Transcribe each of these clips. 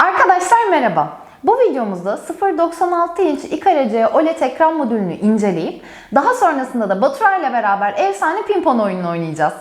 Arkadaşlar merhaba. Bu videomuzda 0.96 inç IKRC OLED ekran modülünü inceleyip daha sonrasında da Batura ile beraber efsane pimpon oyununu oynayacağız.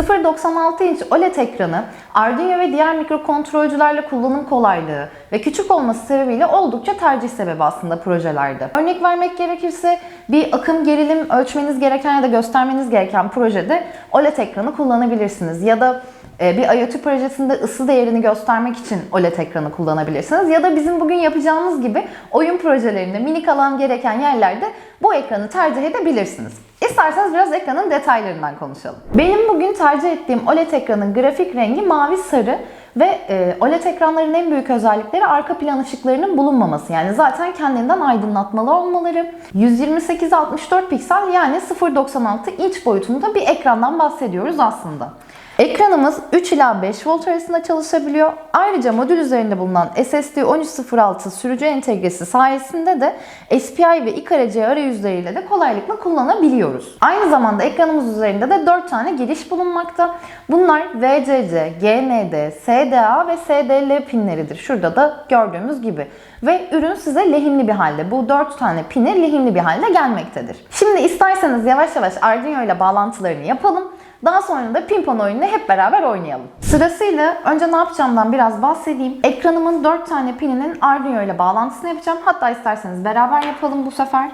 ...0.96 inç OLED ekranı Arduino ve diğer mikrokontrolcülerle kullanım kolaylığı ve küçük olması sebebiyle oldukça tercih sebebi aslında projelerde. Örnek vermek gerekirse bir akım gerilim ölçmeniz gereken ya da göstermeniz gereken projede OLED ekranı kullanabilirsiniz. Ya da bir IoT projesinde ısı değerini göstermek için OLED ekranı kullanabilirsiniz. Ya da bizim bugün yapacağımız gibi oyun projelerinde minik alan gereken yerlerde bu ekranı tercih edebilirsiniz. İsterseniz biraz ekranın detaylarından konuşalım. Benim bugün tercih ettiğim OLED ekranın grafik rengi mavi sarı ve e, OLED ekranların en büyük özellikleri arka plan ışıklarının bulunmaması. Yani zaten kendinden aydınlatmalı olmaları. 128-64 piksel yani 0.96 inç boyutunda bir ekrandan bahsediyoruz aslında. Ekranımız 3 ila 5 volt arasında çalışabiliyor. Ayrıca modül üzerinde bulunan SSD 1306 sürücü entegresi sayesinde de SPI ve iCarC arayüzleriyle de kolaylıkla kullanabiliyoruz. Aynı zamanda ekranımız üzerinde de 4 tane giriş bulunmakta. Bunlar VCC, GND, SDA ve SDL pinleridir. Şurada da gördüğümüz gibi. Ve ürün size lehimli bir halde. Bu 4 tane pini lehimli bir halde gelmektedir. Şimdi isterseniz yavaş yavaş Arduino ile bağlantılarını yapalım. Daha sonra da pimpon oyununu hep beraber oynayalım. Sırasıyla önce ne yapacağımdan biraz bahsedeyim. Ekranımın 4 tane pininin Arduino ile bağlantısını yapacağım. Hatta isterseniz beraber yapalım bu sefer.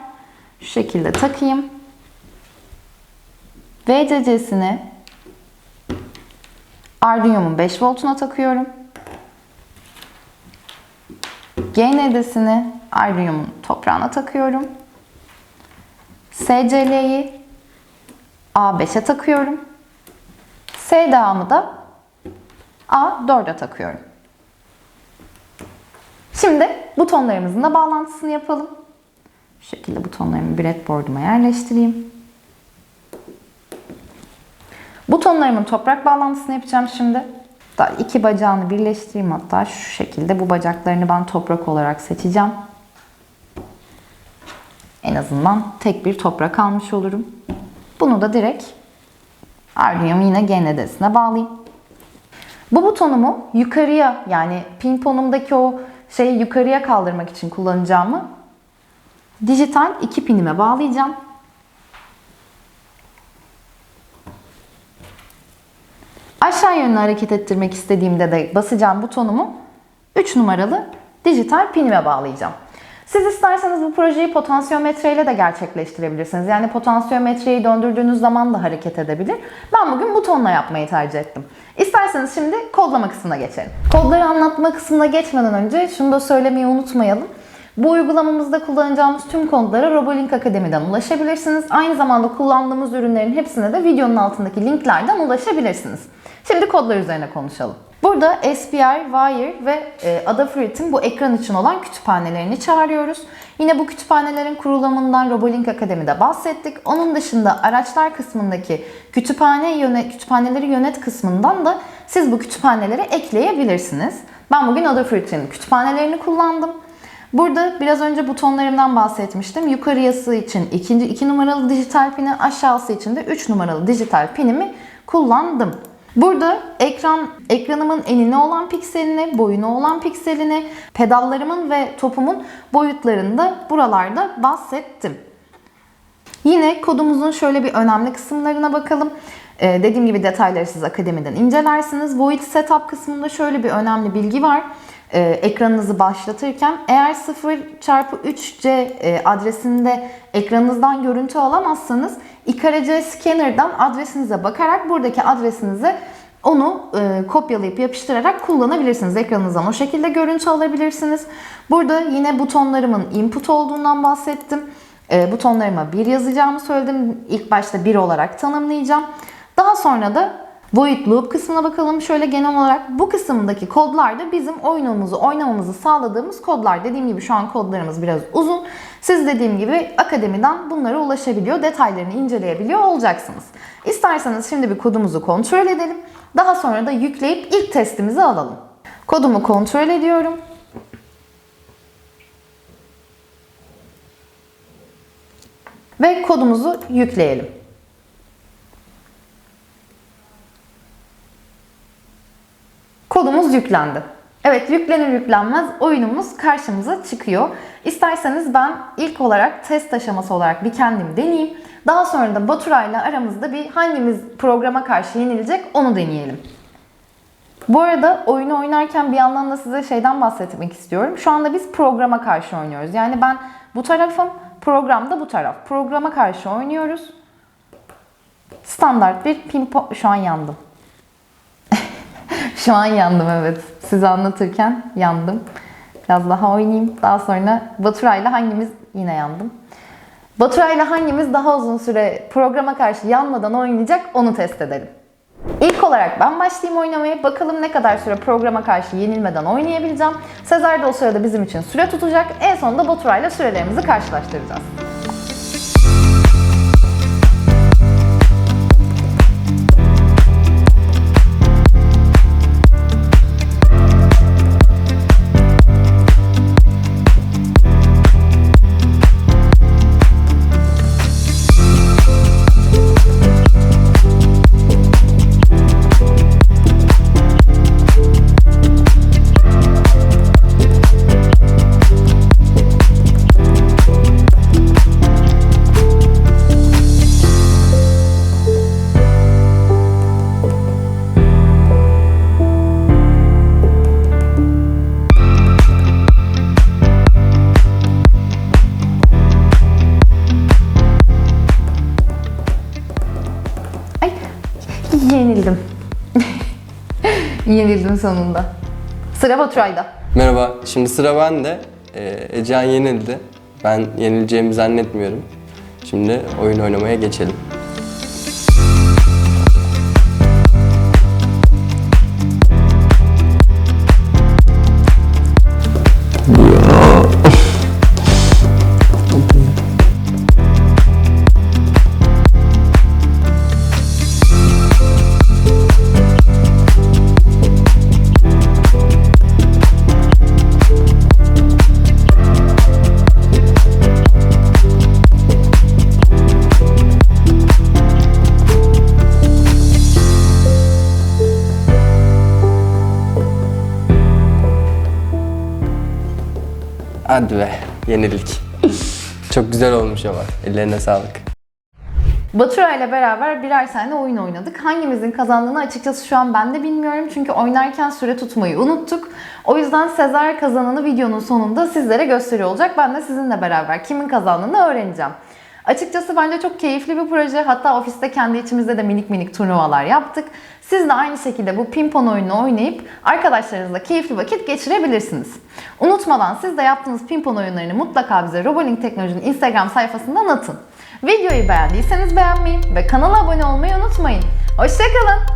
Şu şekilde takayım. VCC'sini Arduino'mun 5 voltuna takıyorum. GND'sini Arduino'mun toprağına takıyorum. SCL'yi A5'e takıyorum. SDA'mı da A4'e takıyorum. Şimdi butonlarımızın da bağlantısını yapalım. Şu şekilde butonlarımı breadboard'uma yerleştireyim. Butonlarımın toprak bağlantısını yapacağım şimdi. Hatta iki bacağını birleştireyim hatta şu şekilde bu bacaklarını ben toprak olarak seçeceğim. En azından tek bir toprak almış olurum. Bunu da direkt Arduino'mu yine GND'sine bağlayayım. Bu butonumu yukarıya yani pinponumdaki o şeyi yukarıya kaldırmak için kullanacağımı dijital iki pinime bağlayacağım. Aşağı yönlü hareket ettirmek istediğimde de basacağım butonumu 3 numaralı dijital pinime bağlayacağım. Siz isterseniz bu projeyi potansiyometre ile de gerçekleştirebilirsiniz. Yani potansiyometreyi döndürdüğünüz zaman da hareket edebilir. Ben bugün butonla yapmayı tercih ettim. İsterseniz şimdi kodlama kısmına geçelim. Kodları anlatma kısmına geçmeden önce şunu da söylemeyi unutmayalım. Bu uygulamamızda kullanacağımız tüm kodlara Robolink Akademi'den ulaşabilirsiniz. Aynı zamanda kullandığımız ürünlerin hepsine de videonun altındaki linklerden ulaşabilirsiniz. Şimdi kodlar üzerine konuşalım. Burada SPI, Wire ve e, Adafruit'in bu ekran için olan kütüphanelerini çağırıyoruz. Yine bu kütüphanelerin kurulumundan Robolink Akademi'de bahsettik. Onun dışında araçlar kısmındaki kütüphane yönet, kütüphaneleri yönet kısmından da siz bu kütüphaneleri ekleyebilirsiniz. Ben bugün Adafruit'in kütüphanelerini kullandım. Burada biraz önce butonlarımdan bahsetmiştim. Yukarısı için ikinci 2 numaralı dijital pini, aşağısı için de 3 numaralı dijital pinimi kullandım. Burada ekran ekranımın enine olan pikselini, boyuna olan pikselini, pedallarımın ve topumun boyutlarını da buralarda bahsettim. Yine kodumuzun şöyle bir önemli kısımlarına bakalım. Ee, dediğim gibi detayları siz akademiden incelersiniz. Void Setup kısmında şöyle bir önemli bilgi var. Ee, ekranınızı başlatırken eğer 0 çarpı 3C e, adresinde ekranınızdan görüntü alamazsanız iCarC Scanner'dan adresinize bakarak buradaki adresinize onu e, kopyalayıp yapıştırarak kullanabilirsiniz. Ekranınızdan o şekilde görüntü alabilirsiniz. Burada yine butonlarımın input olduğundan bahsettim. E, butonlarıma bir yazacağımı söyledim. İlk başta bir olarak tanımlayacağım. Daha sonra da Void Loop kısmına bakalım. Şöyle genel olarak bu kısımdaki kodlar da bizim oyunumuzu oynamamızı sağladığımız kodlar. Dediğim gibi şu an kodlarımız biraz uzun. Siz dediğim gibi akademiden bunlara ulaşabiliyor, detaylarını inceleyebiliyor olacaksınız. İsterseniz şimdi bir kodumuzu kontrol edelim. Daha sonra da yükleyip ilk testimizi alalım. Kodumu kontrol ediyorum. Ve kodumuzu yükleyelim. Oyunumuz yüklendi. Evet yüklenir yüklenmez oyunumuz karşımıza çıkıyor. İsterseniz ben ilk olarak test aşaması olarak bir kendim deneyeyim. Daha sonra da Baturay'la aramızda bir hangimiz programa karşı yenilecek onu deneyelim. Bu arada oyunu oynarken bir yandan da size şeyden bahsetmek istiyorum. Şu anda biz programa karşı oynuyoruz. Yani ben bu tarafım, programda bu taraf. Programa karşı oynuyoruz. Standart bir pimpo... Şu an yandım. Şu an yandım evet. Size anlatırken yandım. Biraz daha oynayayım. Daha sonra Baturay'la hangimiz yine yandım. Baturay'la hangimiz daha uzun süre programa karşı yanmadan oynayacak onu test edelim. İlk olarak ben başlayayım oynamaya. Bakalım ne kadar süre programa karşı yenilmeden oynayabileceğim. Sezer de o sırada bizim için süre tutacak. En sonunda Baturay'la sürelerimizi karşılaştıracağız. Yenildim sonunda. Sıra Baturay'da. Merhaba, şimdi sıra bende. Ee, Ecehan yenildi. Ben yenileceğimi zannetmiyorum. Şimdi oyun oynamaya geçelim. Hadi be, yenildik. Çok güzel olmuş ama. Ellerine sağlık. Baturay'la beraber birer tane oyun oynadık. Hangimizin kazandığını açıkçası şu an ben de bilmiyorum. Çünkü oynarken süre tutmayı unuttuk. O yüzden Sezer kazananı videonun sonunda sizlere gösteriyor olacak. Ben de sizinle beraber kimin kazandığını öğreneceğim. Açıkçası bence çok keyifli bir proje. Hatta ofiste kendi içimizde de minik minik turnuvalar yaptık. Siz de aynı şekilde bu pimpon oyununu oynayıp arkadaşlarınızla keyifli vakit geçirebilirsiniz. Unutmadan siz de yaptığınız pimpon oyunlarını mutlaka bize Robolink Teknoloji'nin Instagram sayfasından atın. Videoyu beğendiyseniz beğenmeyi ve kanala abone olmayı unutmayın. Hoşçakalın.